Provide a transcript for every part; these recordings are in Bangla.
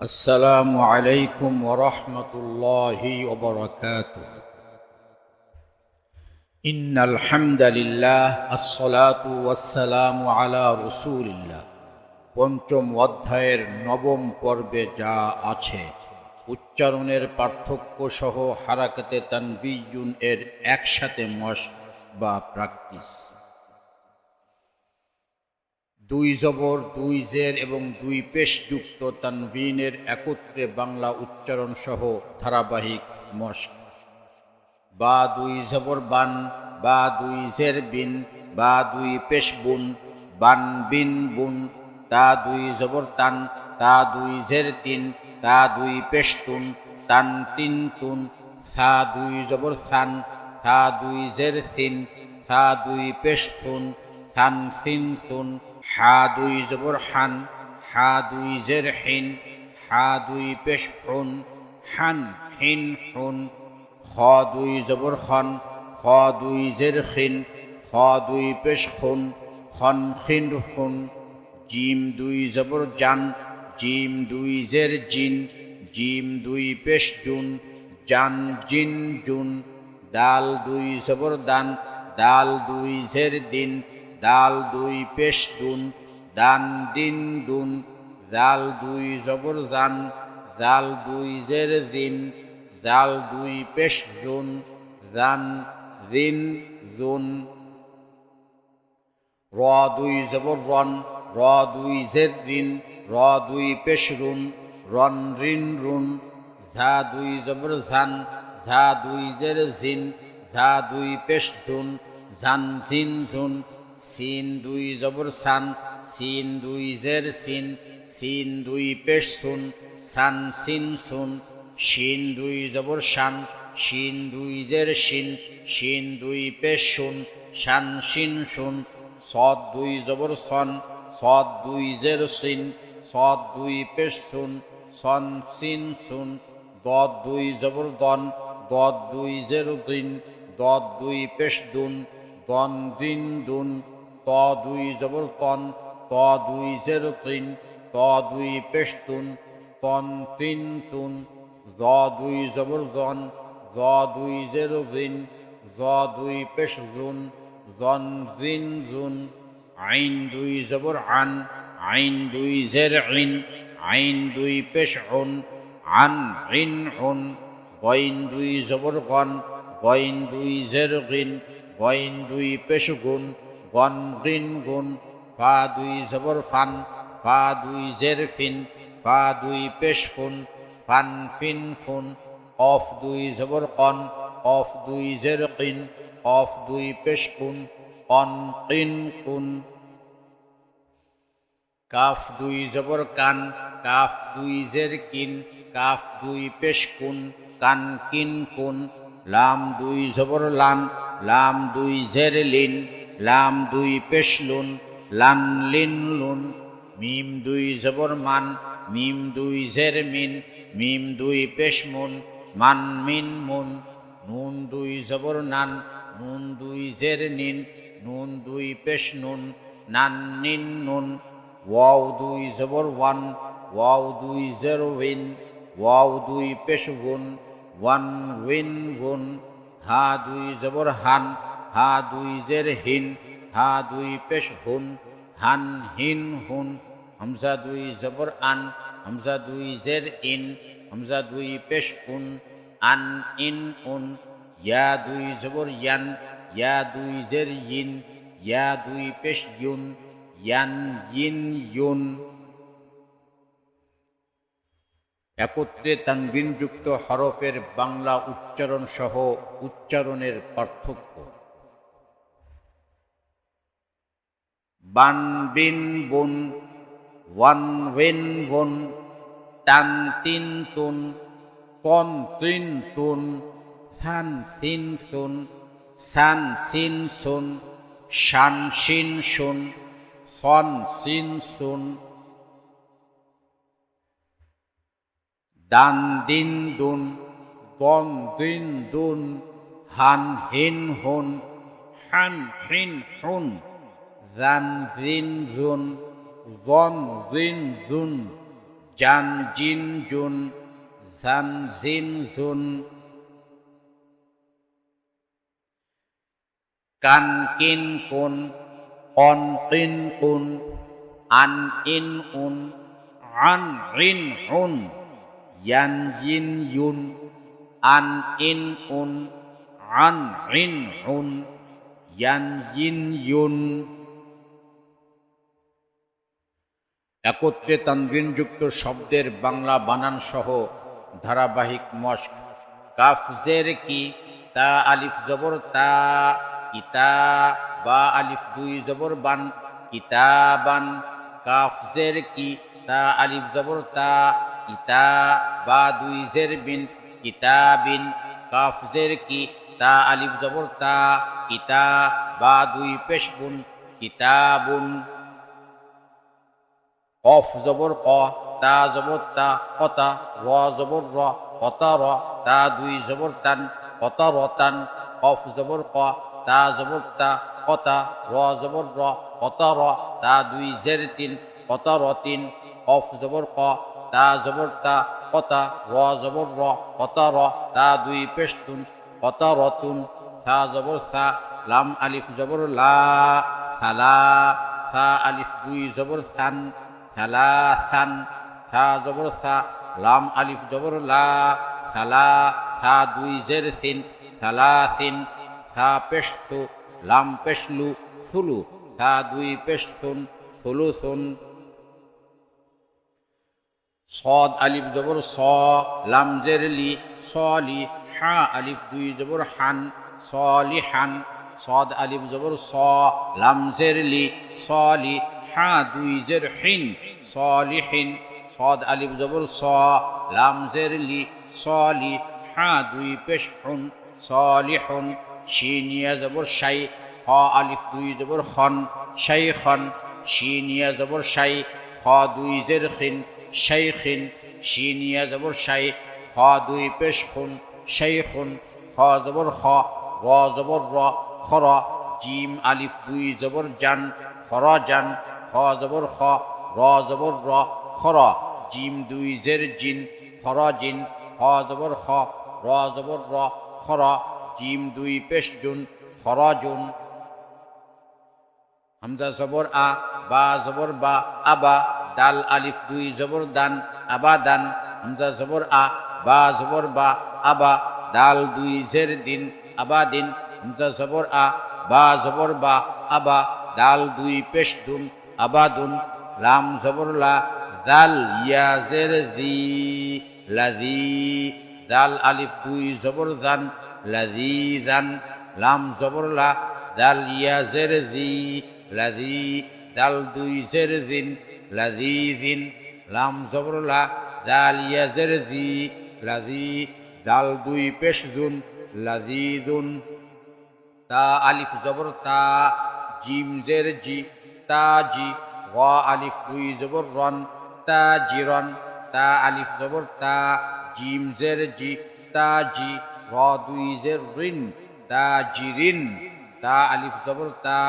السلام عليكم ورحمة الله وبركاته إن الحمد لله الصلاة والسلام على رسول الله পঞ্চম অধ্যায়ের নবম পর্বে যা আছে উচ্চারণের পার্থক্য সহ হারাকাতে তানবিয়ুন এর একসাথে মশ বা প্র্যাকটিস দুই জবর, দুই জের এবং দুই পেশযুক্ত তানবিনের একত্রে বাংলা উচ্চারণ সহ ধারাবাহিক মস্ক। বা দুই জবর বান, বা দুই জের বিন, বা দুই পেশ বুন বান বিন বুন তা দুই জবর তান, তা দুই জের তিন, তা দুই পেশ তুন তান তিন তুন সা দুই জবর সান সা দুই জের সিন সা দুই পেশ তুন সান সিন সুন হা দুই জবর হান, হা দুই জের হিন, হা দুই পেশ হুন, হান হিন হুন খ দুই জবর খন খ দুই জের খিন খ দুই পেশ খুন খন খিন খুন জিম দুই জবর জান, জিম দুই জের জিন, জিম দুই পেশ জুন, জান জিন জুন, দাল দুই জবর দান, দাল দুই জের দিন দাল দুই, পেশ দুন দান দিন দুন দাল দুই, জবর দান দাল দুই, জের দিন দাল দুই, পেশ জুন দান দিন জুন। র দুই, জবর রন, র দুই, জের রিন র দুই, পেশ রুন, রন রিন রুন, ঝা দুই, জবর ঝান, ঝা দুই, জের ঝিন, ঝা দুই, পেশ ঝুন ঝান ঝিন ঝুন সিন দুই জবর সান, সিন দুই জের সিন সিন দুই পেশ সুন, সান সিন সুন শিন দুই জবর শান শিন দুই জের শিন শিন দুই পেশ শুন শান শিন শুন সদ দুই জবর সন সদ দুই জের সিন সদ দুই পেশ সন, সিন শুন দদ দুই জবর দন দুই জের দিন দুই পেশ দুন দন দিন দুন, ত দুই জবর তন, ত দুই জের তিন, ত দুই পেশ তুন তন তিন তুন, জ দুই জবর জন, জ দুই জের দিন জ দুই পেশ জুন জন জিন জুন আইন দুই জবর আন, আইন দুই জের ইন আইন দুই পেশ উন আন ইন উন গইন দুই জবর গন, গইন দুই জের গিন গইন দুই পেশ গুন গিন গুন ফা দুই জবর ফান, ফা দুই জের ফিন, ফা দুই পেশ ফুন, ফান ফিন ফুন, অফ দুই জবর কন অফ দুই জের কিন, অফ দুই পেশ কুন, অন কিন কুন। কাফ দুই জবর কান, কাফ দুই জের কিন, কাফ দুই পেশ কুন, কান কিন কুন লাম দুই জবর লান, লাম দুই জের লিন, লাম দুই পেশ লুন, লান লিন মিম দুই জবর মান, মিম দুই জের মিন, মিম দুই পেশ মুন, মান মিন মুন, নুন দুই জবর নান, নুন দুই জের নিন, নুন দুই পেশ নুন, নান নিন নুন, ওয়াও দুই জবর ওয়ান, ওয়াও দুই জের উইন, ওয়াও দুই পেশ গুন ওয়ান উইন গুন হা দুই জবর হান, হা দুই জের হিন, হা দুই পেশ হুন, হান হিন হুন, হামজা দুই জবর আন, হামজা দুই জের ইন, হামজা দুই পেশ উন আন ইন উন, ইয়া দুই জবর ইয়ান, ইয়া দুই জের ইন, ইয়া দুই পেশ ইউন, ইয়ান ইন ইউন। একত্রে তানবিনযুক্ত হরফের বাংলা উচ্চারণ সহ উচ্চারণের পার্থক্য। বান বিন বুন, ওয়ান ওয়েন বন টান তিন তুন তন তিন তুন, সান সিন সুন, সান সিন সুন, শান সিন সুন, সন সিন সুন দান দিন দুন দন দিন দুন হান হিন হুন হান হিন হুন জান জিন জুন জন জিন জুন জান জিন জুন জান জিন জুন কান কিন কুন অন কিন কুন আন ইন উন আন রিন উন ইয়ান জিন ইউন আন ইন উন আন রিন উন ইয়ান জিন ইউন একত্রে তানবিনযুক্ত শব্দের বাংলা বানান সহ ধারাবাহিক মস্ক কাফ জের কি, তা আলিফ জবর, তা, কিতা, বা আলিফ দুই জবর, বান কিতাবান কাফ জের কি, তা আলিফ জবর, তা কিতা বা দুই জের বিন কিতাবিন কাফ জের কি, তা আলিফ জবর, তা কিতা বা দুই পেশবুন কিতাবুন কফ জবর, ক, তা জবর, তা কতা, র জবর, র, কতা, র, তা দুই জবর, তান, কত রতান কফ জবর, ক, তা জবর, তা কতা, র জবর, র, কত, র, তা দুই জের তিন, কত, র তিন। কফ জবর, ক তা জবর, তা কতা র জবর, র কত র, তা দুই পেশতুন কত রতুন সা জবর, সা, লাম, আলিফ জবর, লা, সালা, সা, আলিফ দুই জবর, সান সালাসান সা জবর, সা, লাম, আলিফ জবর, লা, সালা, সা দুই জের, সিন সালাসিন সা পেশতু, লাম, পেশলু, সুলু, সা দুই পেশতুন সুলুসুন সদ আলিফ জবর স, লাম জের লি সলি হা আলিফ দুই জবর হান সলি হান, সদ আলিফ জবর স, লাম জের লি সলি হা দুই জের হিন সলিহিন সদ আলিফ জবর স, লাম জের লি সলি হা দুই পেশ হুন সলিহুন শিনিয়া জবর শাই, হ আলিফ দুই জবর খন শাই খন শিনিয়া জবর শাই খ দুই জের খিন শাই খিন শিনিয়া জবর শাই খ দুই পেশ খুন শাই খুন খ জবর খ, র জবর র, খর, জিম, আলিফ দুই জবর জান, খর জান খ জবর খ, র জবর র, খর, জিম দুই জের জিন, খর জিন খ জবর খ, র জবর র, খর, জিম দুই পেশ জুন, খর জুন। হামজা জবর আ, বা জবর বা আবা দাল আলিফ, দুই, জবর, দান, আবা, দান, হামজা, জবর, আ, বা, জবর, বা, আবা দাল দুই, জের, দিন, আবা, দিন, হামজা, জবর, আ, বা, জবর, বা, আবা দাল দুই, পেশ দুন আবাদুন লাম, জবর, লা, দাল ইয়াজের দি লাদি দাল, আলিফ, দুই, জবর, দান লাদি দান, লাম, জবর, লা, দাল ইয়াজের দি লাদি দাল, দুই, জের, দিন লাদি লাম জবর লা দাল ইয়াজের দি লাদি দাল দুই পেশ দুন লাদি তা আলিফ জবর, তা জিম জের জি, তা জি র আলিফ দুই জবর, রন, তা জিরন তা আলিফ জবর, তা জিম জের জি, তা জি র দুই জের রিন তা জিরিন তা আলিফ জবর, তা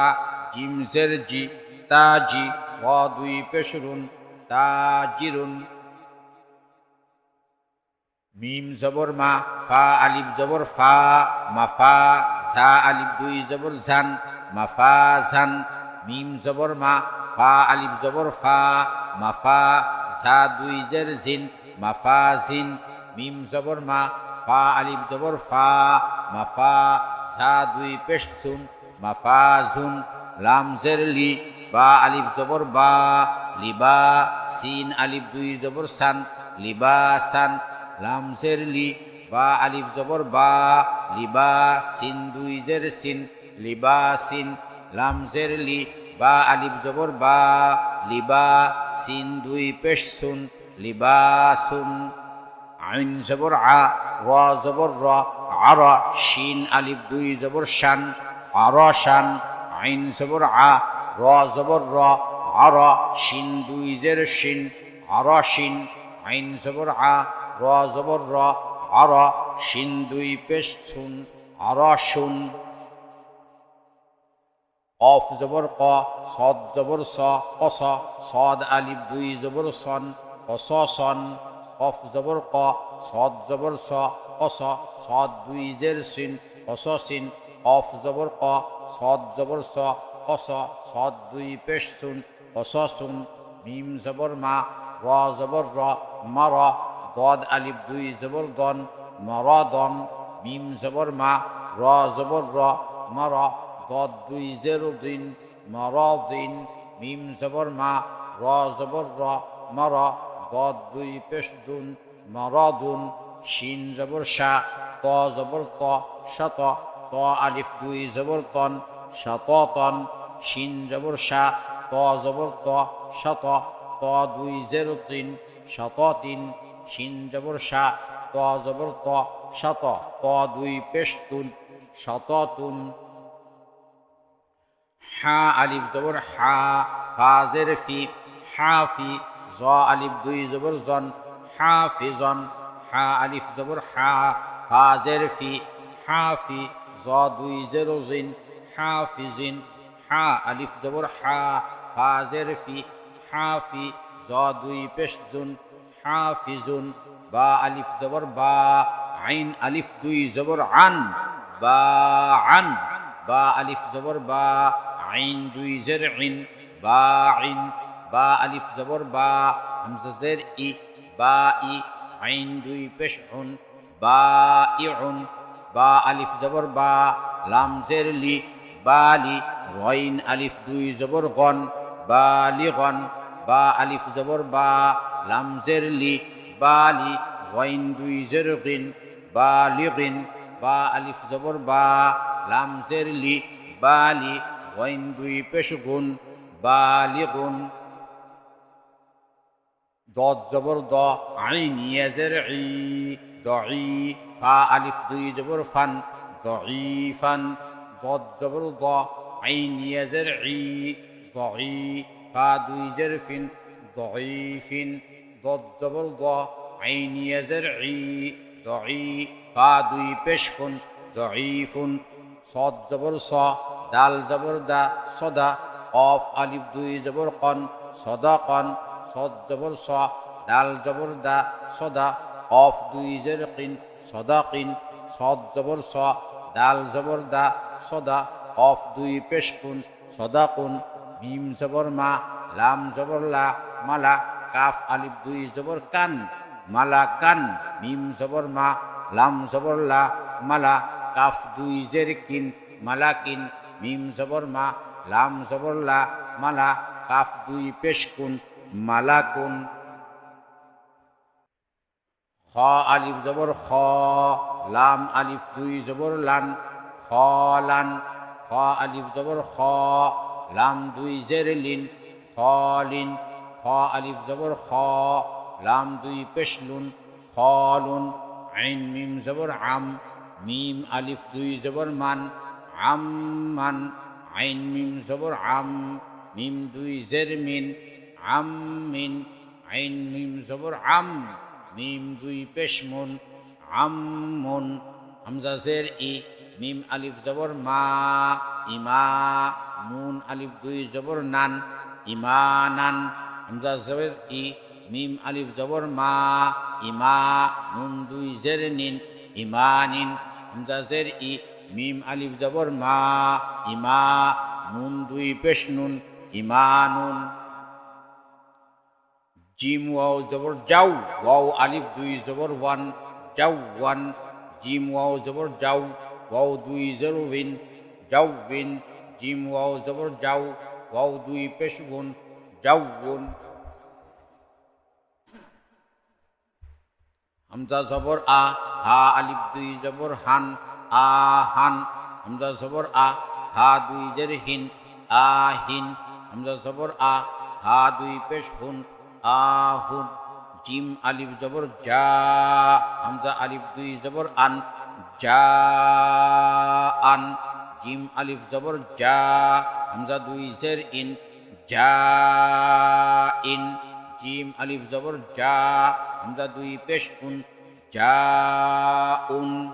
জিম জের জি, তা জি দুই পেশরুন তা জিরুন মিম জবর মা, ফা আলিফ জবর ফা মাফা ঝা আলিফ দুই জবর ঝান মাফা ঝান। মিম জবর মা, ফা আলিফ জবর ফা মাফা ঝা দুই জের জিন মাফা জিন মিম জবর মা, ফা আলিফ জবর ফা মাফা ঝা দুই পেশ জুন মাফা জুন লাম জের লি বা আলিফ জবর বা, লিবা, সিন, আলিফ দুই জবর সান, লিবা সান, লাম জের লি, বা আলিফ জবর বা, লিবা সিন দুই জের সিন, লিবা সিন, লাম জের লি, বা আলিফ জবর বা, লিবা সিন দুই পেশ সুন, লিবা সুন, আইন জবর আ, র জবর র, আর, শিন, আলিফ দুই জবর শান আর শান আইন জবর আ র জবর র আর শিন, দুই জের শিন আর শিন, আইন জবর আ, র জবর র আর শিন, দুই পেশ ছুন আর শুন। অফ জবর ক, সদ জবর স, কস, সদ আলিফ, দুই জবর সন কসসন কফ জবর ক, সদ জবর স, কস, সদ দুই জের সিন কসসিন অফ জবর ক, সদ জবর স কস সদ দুই পেশ সুন কসসুন মিম জবর মা, র জবর র মর দদ আলিফ দুই জবর দন মর দন মিম জবর মা, র জবর র মর দদ দুই জের দিন মর দিন, মিম জবর মা, র জবর র মর দদ দুই পেশ দুন মর দুন, শিন জবর শা, ত জবর ত, শত, ত আলিফ দুই জবর তন, শত তন শিন জবর শা ত জবর ত, শত, ত দুই জের তিন, শত তিন, শিন জবর শা ত জবর ত, শত ত দুই পেশ তুন, শত তুন। হা আলিফ জবর হা ফাজের ফি, হা ফি, জ আলিফ দুই জবর জন, হা ফি জন, হা আলিফ জবর হা ফাজের ফি, হা ফি, জ দুই জের জিন, হা ফি জিন। হা, আলিফ জবর হা, ফাজের ফি, হা ফি, জ দুই পেশ জুন বা আলিফ জবর বা, আইন আলিফ দুই জবর আন, বা আন, বা আলিফ জবর বা, আইন দুই জের ইন, বা আইন বা আলিফ জবর বা, হামজা জের ই, বা ই, আইন দুই পেশ উন, বা ইউন বা আলিফ জবর বা, লাম লি, বা লি রইন আলিফ দুই জবর গন, বা লি গন, বা আলিফ জবর বা, লাম জের লি, বা লি রইন দুই জের গিন, বা লি গিন, বা আলিফ জবর বা, লাম জের লি, বা লি রইন দুই পেশ গুন বা লি গুন দদ জবর দ আইন ইয়াজের ই দই ফা আলিফ দুই জবর ফান দই ফান, দদ জবর দ আইন ইয়াজের ই দই ফা দুই জের ফিন ফিন দদ জবর দ আইন ইয়াজের ই দই ফা দুই পেশ ফুন ফুন সদ জবর স, দাল জবর দা, সদা, অফ আলিফ দুই জবর কন, সদা কন, সদ জবর স, দাল জবর দা, সদা, অফ দুই জের দা, সদা অফ দুই পেশ কুন সদা কুন মিম জবর মা, লাম জবর লা, মালা, কাফ, আলিফ, দুই জবর কান, মালা, কান, মিম জবর মা, লাম জবর লা, মালা, কাফ, দুই জের কিন, মালা কিন, মিম জবর মা, লাম জবর লা, মালা, কাফ, দুই পেশ কুন মালাকুন খ, আলিফ জবর খ, লাম, আলিফ, দুই জবর লান, খ, লান খ, আলিফ জবর খ, লাম দুই জের লিন, খ লিন, খ, আলিফ জবর খ, লাম দুই পেশলুন খ লুন, আইন মিম জবর আম, মিম আলিফ দুই জবর মান, আম মান, আইন মিম জবর আম, মিম দুই জের মিন, আম মিন, আইন মিম জবর আম, মিম দুই পেশমুন আমমুন হামজা জের ই মিম আলিফ জবর মা, ইমা, নুন আলিফ দুই জবর নান ইমানান হামজা জবর ই, মিম আলিফ জবর মা, ইমা, নুন দুই জের নিন ইমানিন হামজা জের ই, মিম আলিফ জবর মা, ইমা, নুন দুই পেশ নুন ইমানুন জিম ওয়াও জবর যাও, ওয়াও আলিফ দুই জবর ওয়ান, যাও ওয়ান, জিম ওয়াও জবর যাও। ওয়াও দুই যাও উইন জিম ওয়াও জবর যাও ওয়াও দুই পেশ গুন যাও গুন হামজা জবর আ হা আলিফ দুই জবর হান আ হান হামজা জবর আ হা দুই জের হিন আ হিন হামজা জবর আ হা দুই পেশ হুন আহুন জিম আলিফ জবর যা হামজা আলিফ দুই জবর আন আন জিম, আলিফ, জবর যা হামজা, দুই, জের, ইন। যা ইন জিম, আলিফ, জবর যা হামজা, দুই, পেশ, উন। যা উন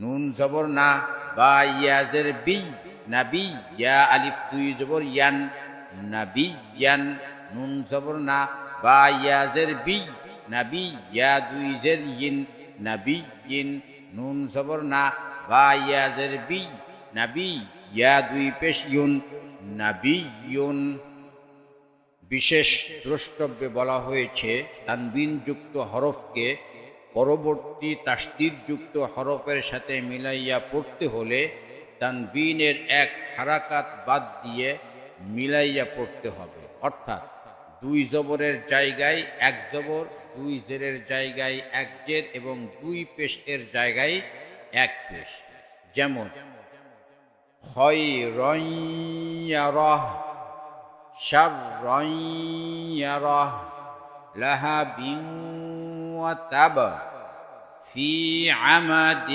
নুন, জবর, না। বা ইয়াজের বি। নাবি, ইয়া, আলিফ, দুই, জবর, ইয়ান। নাবি, ইয়ান। নুন, জবর, না। বা নাবি ইন নাবি ইন নাবি ইউন, নাবি বিশেষ দ্রষ্টব্যে বলা হয়েছে, তানবিনযুক্ত হরফকে পরবর্তী তাস্তিরযুক্ত হরফের সাথে মিলাইয়া পড়তে হলে তানবিনের এক হারাকাত বাদ দিয়ে মিলাইয়া পড়তে হবে। অর্থাৎ দুই জবরের জায়গায় এক জবর দুই জেরের জায়গায় এক জের এবং দুই পেশের জায়গায় এক পেশ যেমন হয় রহ شرا يره لهب وتب في عمد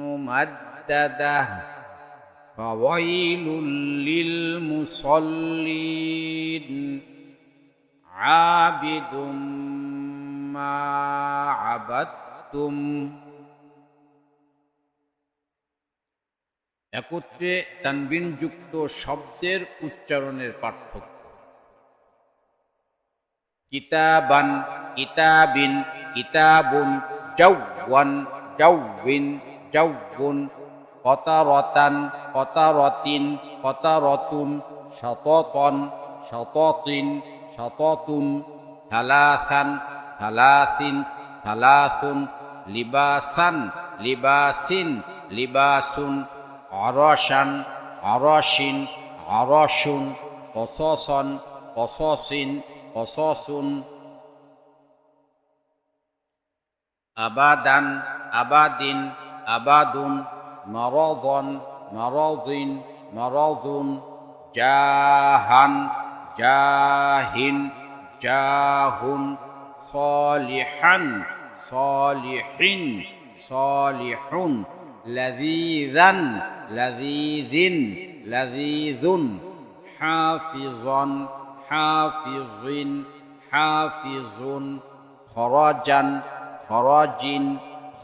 ممدده فويل للمصلين عابد ما عبدتم একত্রে তানবিনযুক্ত শব্দের উচ্চারণের পার্থক্য কিতাবান কিতাবিন কিতাবুন জাউওয়ান জাউবিন জাউবুন কতারতান, কতারতিন, কতারতুন, শততন, শততিন, শততুন থালাসান থালাসিন থালাসুন লিবাসান, লিবাসিন, লিবাসুন, অরসান, অরসিন, অরসুন কসসন কসসিন কসসুন আবাদান, আবাদিন, আবাদুন مرضا مرض مرض جاها جاه جاه صالحا صالح صالح لذيذا لذيذ لذيذ حافظا حافظ حافظ خراجا خراج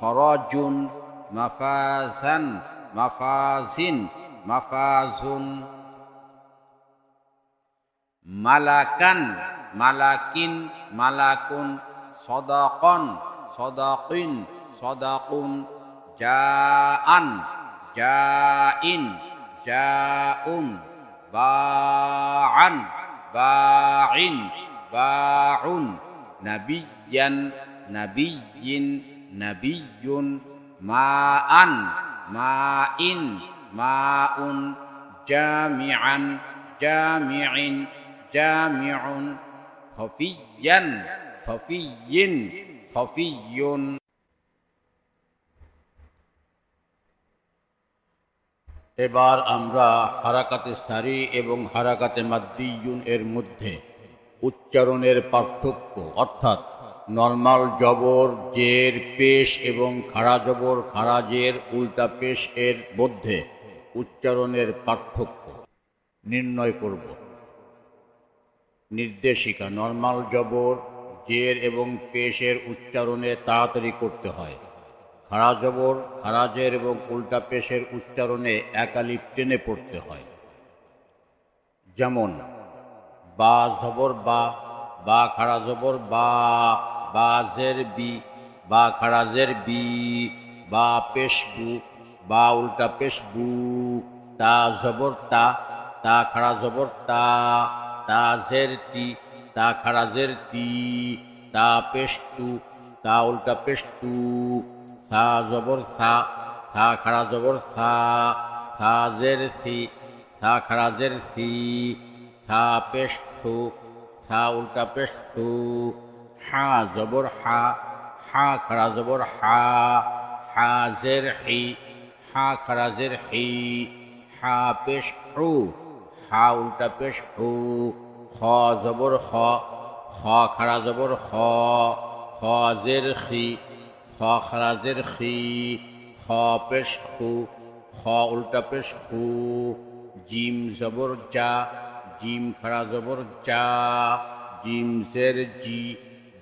خراج mafazan mafazin mafazun. Malakan malakin malakun. Sodakon, Sodakin, Sodakun, jaan jain jaun. Ba'an Baain, ba'un. Nabiyan, nabiyyin nabiyyun মাআন, মাইন, মাউন, জামিআন জামিইন জামিউন, খফিয়ান খফিয়িন খফিয়ুন এবার আমরা হারাকাতে সারি এবং হারাকাতে মাদ্দিয়ুন এর মধ্যে উচ্চারণের পার্থক্য, অর্থাৎ নর্মাল জবর, জের, পেশ এবং খাড়া জবর, খাড়া জের, উল্টা পেশ এর মধ্যে উচ্চারণের পার্থক্য নির্ণয় করব। নির্দেশিকা, নর্মাল জবর, জের এবং পেশের উচ্চারণে তাড়াতাড়ি করতে হয়। খাড়া জবর খারাজের এবং উল্টা পেশের উচ্চারণে একালিপ টেনে পড়তে হয়। যেমন, বা জবর বা বা খাড়া জবর বা বাজের বি, বা খাড়াজের বি, বা পেশ বু, বা উল্টা পেশ বু, তা জবর তা তা খাড়া জবর তা তা জের তি তা খাড়াজের তি তা পেশ তু উল্টা পেশ তু, সা জবর সা সা খাড়া জবর সা সা জের সি, সা খাড়া জের সি, সা পেশ সু উল্টা পেশ হা জবর হা হা খাড়া জবর হা হা জের হি, হা খাড়া জের হি, হা পেশ হু হা উল্টা পেশ হু খ জবর খ খ খাড়া জবর খ খ জের খি খ খারাজের খি খ পেশ খু খ উল্টা পেশ খু জিম জবর যা জিম খাড়া জবর যা জিম জের জি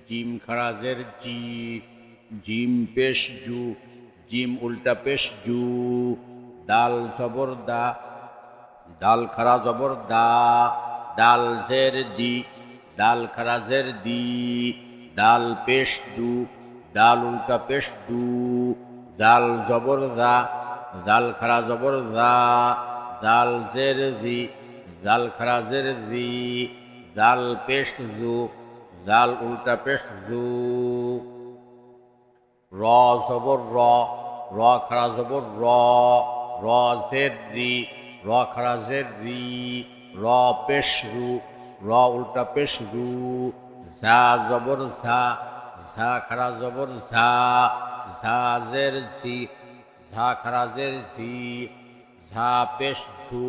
জিম খারাজের জি জিম পেশ জু, জিম উল্টা পেশ জু দাল জবর দা দাল খারা জবর দা দাল জের দি দাল খারা জের দি দাল পেশ দু দাল উল্টা পেশ দু দাল জবর দা দাল খারা জবর দা দাল জের দি দাল খারা জের দি দাল পেশ দু দাল উল্টা পেশ দু র জবর র র খারা জবর র র জের রি, র খারা জের রি, র পেশ রু, র উল্টা পেশ রু, ঝা জবর ঝা ঝা খারা জবর ঝা ঝা জের ঝি, ঝা খারা জের ঝি, ঝা পেশ ঝু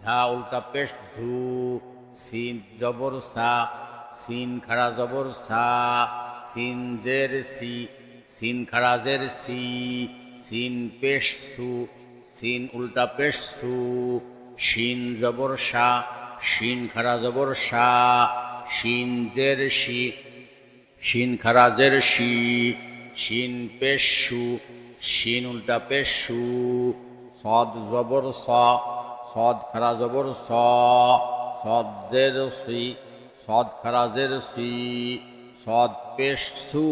ঝা উল্টা পেশ ঝু সিন জবর সা সিন খারা জবর সা, সিন জের সি, সিন খারাজের সি, সিন পেশ সু, সিন উল্টা পেশ সু, শিন জবর সা, শিন খারা জবর সা, শিন জের শি শিন খারাজের শি শিন পেশ সু, শিন উল্টা পেশ সু, সদ জবর স, সদ খারা জবর স, সদ জের সি সদ সি সদ পেশ সু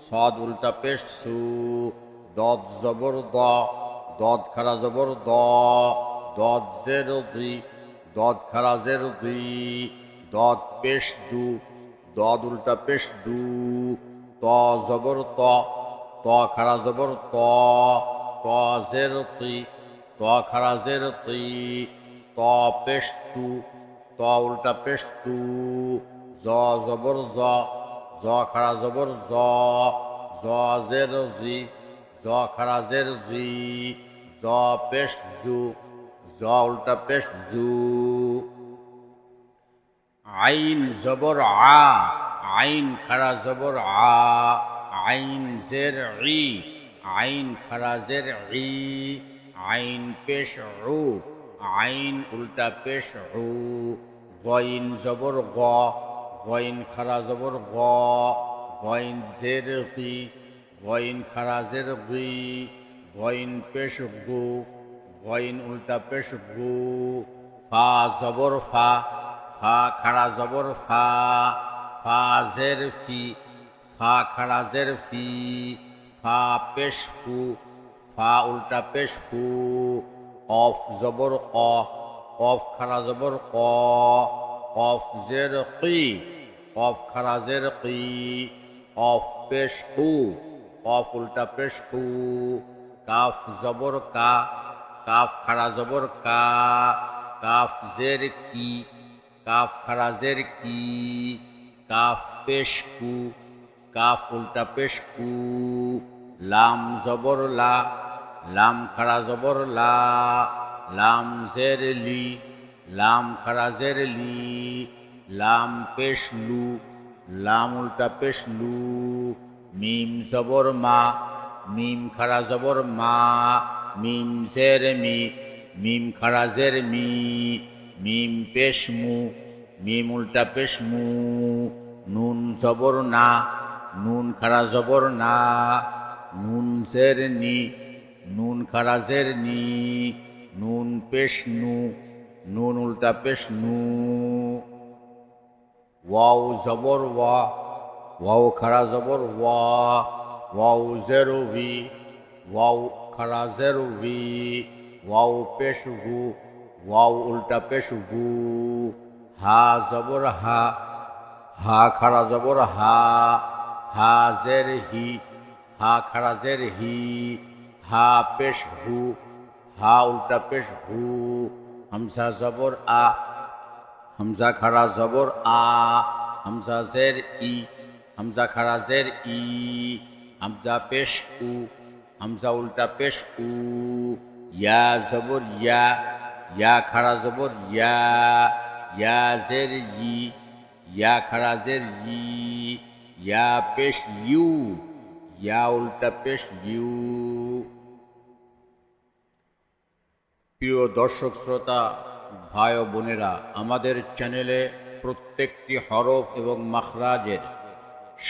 সদ উল্টা পেশ সু, দদ জবর দ, দদ খারা জবর দ, দদ জের দুই দদ খারা জের দুই দদ পেশ দু, দদ উল্টা পেশ দু, ত জবর ত ত খারা জবর ত ত জের তুই ত খারা জের তুই ত পেশ তু ত উল্টা পেশ জ জবর জ জ খারা জবর জ জ জের জি, জ খারা জের জি, জ পেশ জু জ উল্টা পেশ জু আইন জবর আ, আইন খারা জবর আ, আইন জের ই, আইন খারা জের ই, আইন পেশ উ আইন উল্টা পেশ হু গইন জবর গ গইন খারা জবর গ গইন জের গি গইন খারা জের গি গইন পেশ গু গইন উল্টা পেশ গু ফা জবর ফা ফা খাড়া জবর ফা ফা জের ফি, ফা খাড়া জের ফি, ফা পেশ ফু ফা উল্টা পেশ ফু অফ জবর অ, অফ খাড়া জবর ক অফ জের কি অফ খাড়া জের কি অফ পেশ কু অফ উল্টা পেশ কু কাফ জবর কা, কাফ খাড়া জবর কা, কাফ জের কি, কাফ খারাজের কি, কাফ পেশ কু কাফ উল্টা পেশ কু লাম জবর লা লাম খারা জবর লা, লাম জের লি, লাম খারাজের লি, লাম পেশ লু, লাম উল্টা পেশ লু, মিম জবর মা, মিম খারা জবর মা, মিম জের মি, মিম খারাজের মি, মিম পেশমু মিম উল্টা পেশমু নুন জবর না, নুন খারা জবর না, নুন জের নি নুন খারা জের নি, নুন পেশনু, নুন উল্টা পেশনু। ওয়াও জবর ওয়া, ওয়াও খারা জবর ওয়া, ওয়াও জেরো ভি, ওয়াও খারা জেরো ভি, ওয়াও পেশ গু ওয়াও উল্টা পেশ গু হা জবর হা হা খাড়া জবর হা হা জের হি, হা খাড়া জের হি। হা পেশ হু হা উল্টা পেশ হু হামসা জবর আ হামজা খাড়া জবর আ হামজা জের ই হামজা খাড়া জের ই হামজা পেশ উ হামজা উল্টা পেশ উ ইয়া জবর ইয়া ইয়া খাড়া জবর ইয়া ইয়া জের ই ইয়া খাড়া জের ই ইয়া পেশ ইউ ইয়া উল্টা পেশ ইউ প্রিয় দর্শক শ্রোতা, ভাই ও বোনেরা, আমাদের চ্যানেলে প্রত্যেকটি হরফ এবং মাখরাজের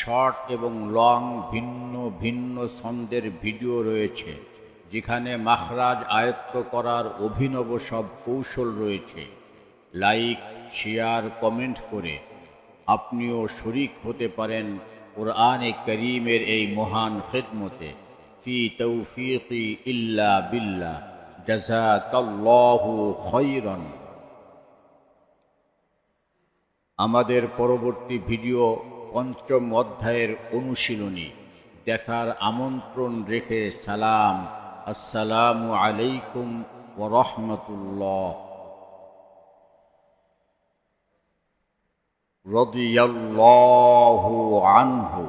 শর্ট এবং লং ভিন্ন ভিন্ন ছন্দের ভিডিও রয়েছে, যেখানে মাখরাজ আয়ত্ত করার অভিনব সব কৌশল রয়েছে। লাইক, শেয়ার, কমেন্ট করে আপনিও শরিক হতে পারেন কোরআনে করিমের এই মহান খেদমতে। ফি তৌফিকি ইল্লা বিল্লাহ। খৈরন আমাদের পরবর্তী ভিডিও পঞ্চম অধ্যায়ের অনুশীলনী, দেখার আমন্ত্রণ রেখে সালাম। আসসালামু আলাইকুম ওরহমতুল্লাহ রদিয়াল্লাহু আনহু।